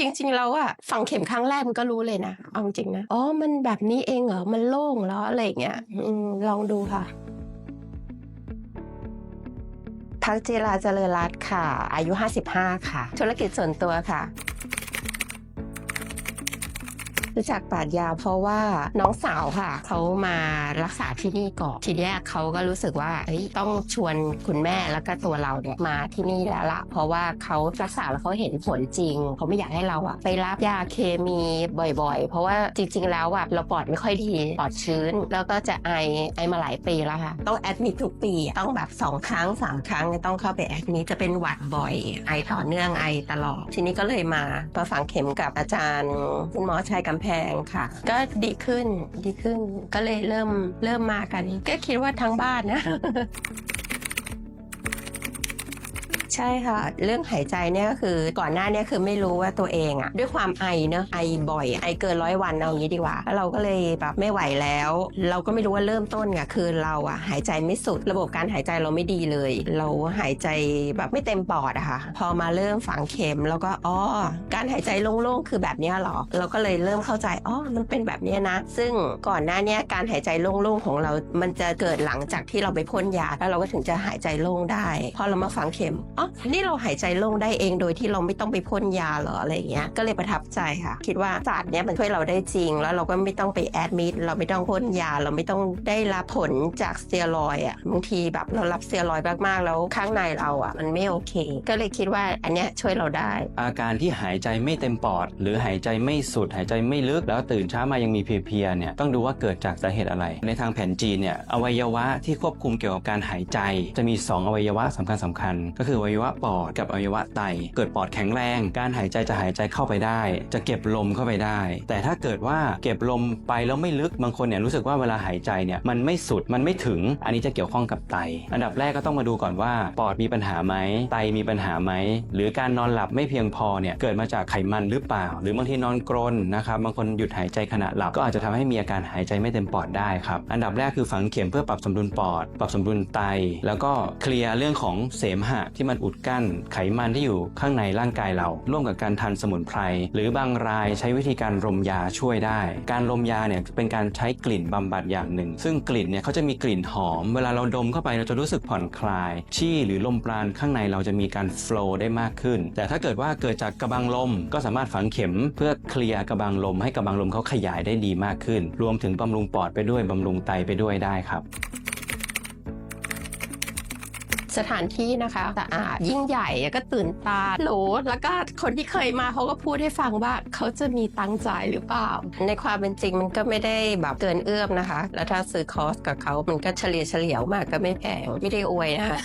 จริงๆแล้วอะฝังเข็มครั้งแรกมันก็รู้เลยนะเอาจริงๆนะอ๋อมันแบบนี้เองเหรอมันโล่งแล้วอะไรอย่างเงี้ยอืมลองดูค่ะพักจิราเจริญรัตน์ค่ะ อายุ 55 ค่ะ ธุรกิจส่วนตัวค่ะ รู้จักปราดยาวเพราะว่าน้องสาวค่ะเขามารักษาที่นี่ก่อนทีเนี้เขาก็รู้สึกว่าเอ้ยต้องชวนคุณแม่แล้วก็ตัวเราเนี่ยมาที่นี่แล้วละเพราะว่าเขารักษาแล้วเขาเห็นผลจริงเขาไม่อยากให้เราอะไปรับยาเคมีบ่อย ๆ เพราะว่าจริง ๆ แล้วอะเราปอดไม่ค่อยดีปอดชื้น แล้วก็จะไอไอมาหลายปีแล้วค่ะต้องแอดมิททุกปีต้องแบบสองครั้งสามครั้งต้องเข้าไปแอดมิทจะเป็นหวัดบ่อย ไอต่อเนื่องไอตลอดทีนี้ก็เลยมาประฝังเข็มกับอาจารย์คุณหมอชัยกำแพงค่ะ ก็ดีขึ้นดีขึ้นก็เลยเริ่มเริ่มมากัน ก็คิดว่าทั้งบ้านนะ ใช่ค่ะ เรื่องหายใจเนี่ยก็คือก่อนหน้าเนี่ยคือไม่รู้ว่าตัวเองอะด้วยความไอเนอะไอบ่อย ไอเกินร้อยวันเอางี้ดีกว่าแล้วเราก็เลยแบบไม่ไหวแล้ว เราก็ไม่รู้ว่าเริ่มต้นอะคือเราอะหายใจไม่สุด ระบบการหายใจเราไม่ดีเลย เราหายใจแบบไม่เต็มปอดอะค่ะ พอมาเริ่มฝังเข็มแล้วก็อ๋อการหายใจโล่งๆคือแบบนี้หรอเราก็เลยเริ่มเข้าใจอ๋อมันเป็นแบบนี้นะ ซึ่งก่อนหน้าเนี้ยการหายใจโล่งๆของเรา มันจะเกิดหลังจากที่เราไปพ่นยาแล้วเราก็ถึงจะหายใจโล่งได้ พอเรามาฝังเข็มอ๋อนี่เราหายใจโล่งได้เองโดยที่เราไม่ต้องไปพ่นยาหรออะไรอย่างเงี้ยก็เลยประทับใจค่ะ คิดว่าศาสตร์เนี้ยมันช่วยเราได้จริง แล้วเราก็ไม่ต้องไปแอดมิดเราไม่ต้องพ่นยา เราไม่ต้องได้รับผลจากสเตียรอยอะบางทีแบบเรารับสเตียรอยมากๆแล้วข้างในเราอะ มันไม่โอเค ก็เลยคิดว่าอันเนี้ยช่วยเราได้ อาการที่หายใจไม่เต็มปอด หรือหายใจไม่สุดหายใจไม่ลึกแล้วตื่นเช้ามายังมีเพลียๆเนี่ยต้องดูว่าเกิดจากสาเหตุอะไร ในทางแผนจีนเนี่ยอวัยวะที่ควบคุมเกี่ยวกับการหายใจ จะมี 2 อวัยวะสำคัญสำคัญๆก็คืออวัยวะปอดกับอวัยวะไต เกิดปอดแข็งแรง การหายใจจะหายใจเข้าไปได้ จะเก็บลมเข้าไปได้ แต่ถ้าเกิดว่าเก็บลมไปแล้วไม่ลึกบางคนเนี่ยรู้สึกว่าเวลาหายใจเนี่ยมันไม่สุดมันไม่ถึง อันนี้จะเกี่ยวข้องกับไต อันดับแรกก็ต้องมาดูก่อนว่า ปอดมีปัญหาไหมไตมีปัญหาไหมหรือการนอนหลับไม่เพียงพอเนี่ยเกิดมาจากไขมันหรือเปล่า หรือบางทีนอนกรนนะครับบางคนหยุดหายใจขณะหลับก็อาจจะทำให้มีอาการหายใจไม่เต็มปอดได้ครับอันดับแรกคือฝังเข็มเพื่อปรับสมดุลปอด ปรับสมดุลไต แล้วก็เคลียร์เรื่องของเสมหะที่มันอุดกั้น ไขมันที่อยู่ข้างในร่างกายเรา ร่วมกับการทานสมุนไพร หรือบางรายใช้วิธีการรมยาช่วยได้ การรมยาเนี่ยเป็นการใช้กลิ่นบำบัดอย่างหนึ่ง ซึ่งกลิ่นเนี่ยเขาจะมีกลิ่นหอม เวลาเราดมเข้าไปเราจะรู้สึกผ่อนคลาย ชี่หรือลมปราณข้างในเราจะมีการโฟล์ได้มากขึ้น แต่ถ้าเกิดว่าเกิดจากกระบังลมก็สามารถฝังเข็ม เพื่อเคลียร์กระบังลมให้กระบังลมเขาขยายได้ดีมากขึ้น รวมถึงบำรุงปอดไปด้วยบำรุงไตไปด้วยได้ครับ สถานที่นะคะสะอาดยิ่งใหญ่ก็ตื่นตาโหลแล้วก็คนที่เคยมาเขาก็พูดให้ฟังว่าเขาจะมีตังค์จ่ายหรือเปล่า ในความเป็นจริงมันก็ไม่ได้แบบเกินเอื้อมนะคะ แล้วถ้าซื้อคอร์สกับเขามันก็เฉลี่ยเฉลี่ยมากก็ไม่แพงไม่ได้อวยนะคะ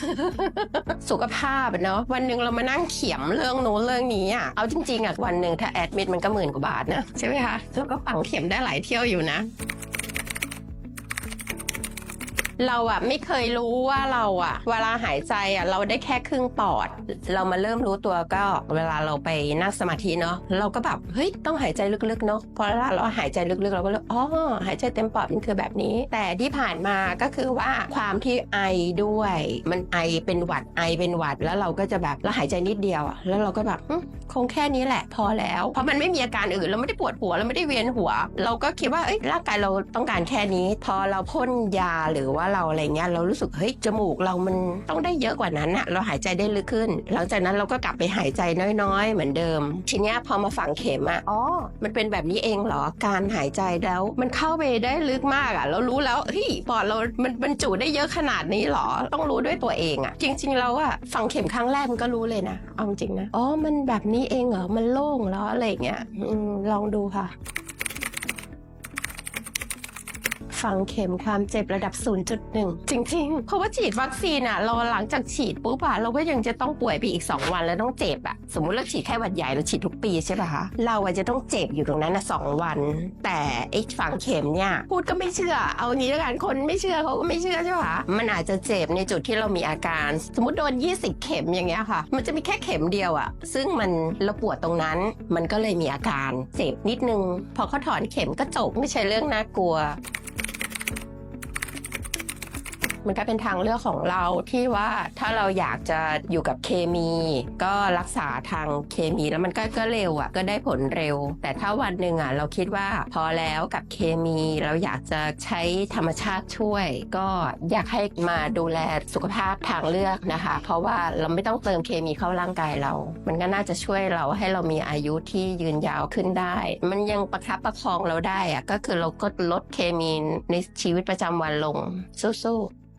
สุขภาพอะเนาะวันหนึ่งเรามานั่งเขียมเรื่องโน้นเรื่องนี้อะเอาจริงๆอะวันหนึ่งถ้าแอดมิดมันก็หมื่นกว่าบาทนะใช่ไหมคะแล้วก็ฝังเข็มได้หลายเที่ยวอยู่นะ เราอะไม่เคยรู้ว่าเราอะเวลาหายใจอะเราได้แค่ครึ่งปอด เรามาเริ่มรู้ตัวก็เวลาเราไปนั่งสมาธิเนาะเราก็แบบเฮ้ยต้องหายใจลึกๆเนาะพอเวลาเราหายใจลึกๆเราก็เลยอ๋อหายใจเต็มปอดมันคือแบบนี้ แต่ที่ผ่านมาก็คือว่าความที่ไอด้วย มันไอเป็นหวัดไอเป็นหวัดแล้วเราก็จะแบบเราหายใจนิดเดียวอะแล้วเราก็แบบคงแค่นี้แหละ พอแล้ว เพราะมันไม่มีอาการอื่นเราไม่ได้ปวดหัวเราไม่ได้เวียนหัว เราก็คิดว่าเอ้ยร่างกายเราต้องการแค่นี้ พอเราพ่นยาหรือว่าเราอะไรเงี้ยเรารู้สึกเฮ้ยจมูกเรามันต้องได้เยอะกว่านั้นอะเราหายใจได้ลึกขึ้น หลังจากนั้นเราก็กลับไปหายใจน้อยๆ เหมือนเดิม ทีเนี้ยพอมาฝังเข็มอะอ๋อมันเป็นแบบนี้เองเหรอการหายใจแล้ว มันเข้าไปได้ลึกมากอะเรารู้แล้วเฮ้ยปอดเรา มันบรรจุได้เยอะขนาดนี้เหรอต้องรู้ด้วยตัวเองอะจริงๆแล้วอะฝังเข็มครั้งแรกมันก็รู้เลยนะเอาจริงนะอ๋อมันแบบนี้เองเหรอมันโล่งแล้วอะไรอย่างเงี้ยอืมลองดูค่ะ ฝังเข็มความเจ็บระดับ 0.1 จริง ๆ เพราะว่าฉีดวัคซีนอะเราหลังจากฉีดปุ๊บอะเราก็ยังจะต้องป่วยไปอีก 2 วันแล้วต้องเจ็บอะสมมุติเราฉีดแค่หวัดใหญ่เราฉีดทุกปีใช่ป่ะคะเราอะจะต้องเจ็บอยู่ตรงนั้นนะสองวัน แต่ไอ้ฝังเข็มเนี่ยพูดก็ไม่เชื่อ เอางี้แล้วกันคนไม่เชื่อเขาก็ไม่เชื่อใช่ป่ะมันอาจจะเจ็บในจุดที่เรามีอาการ สมมติโดน 20 เข็มอย่างเงี้ยค่ะ มันจะมีแค่เข็มเดียวอะซึ่งมันเราปวดตรงนั้น มันก็เลยมีอาการเจ็บนิดนึง พอเขาถอนเข็มก็จบไม่ใช่เรื่องน่ากลัว มันก็เป็นทางเลือกของเราที่ว่าถ้าเราอยากจะอยู่กับเคมี ก็รักษาทางเคมีแล้วมันก็ก็เร็วอะก็ได้ผลเร็ว แต่ถ้าวันหนึ่งอะเราคิดว่าพอแล้วกับเคมีเราอยากจะใช้ธรรมชาติช่วย ก็อยากให้มาดูแลสุขภาพทางเลือกนะคะ เพราะว่าเราไม่ต้องเติมเคมีเข้าร่างกายเรา มันก็น่าจะช่วยเราให้เรามีอายุที่ยืนยาวขึ้นได้ มันยังประคับประคองเราได้อะก็คือเราก็ลดเคมีในชีวิตประจำวันลงสู้ๆ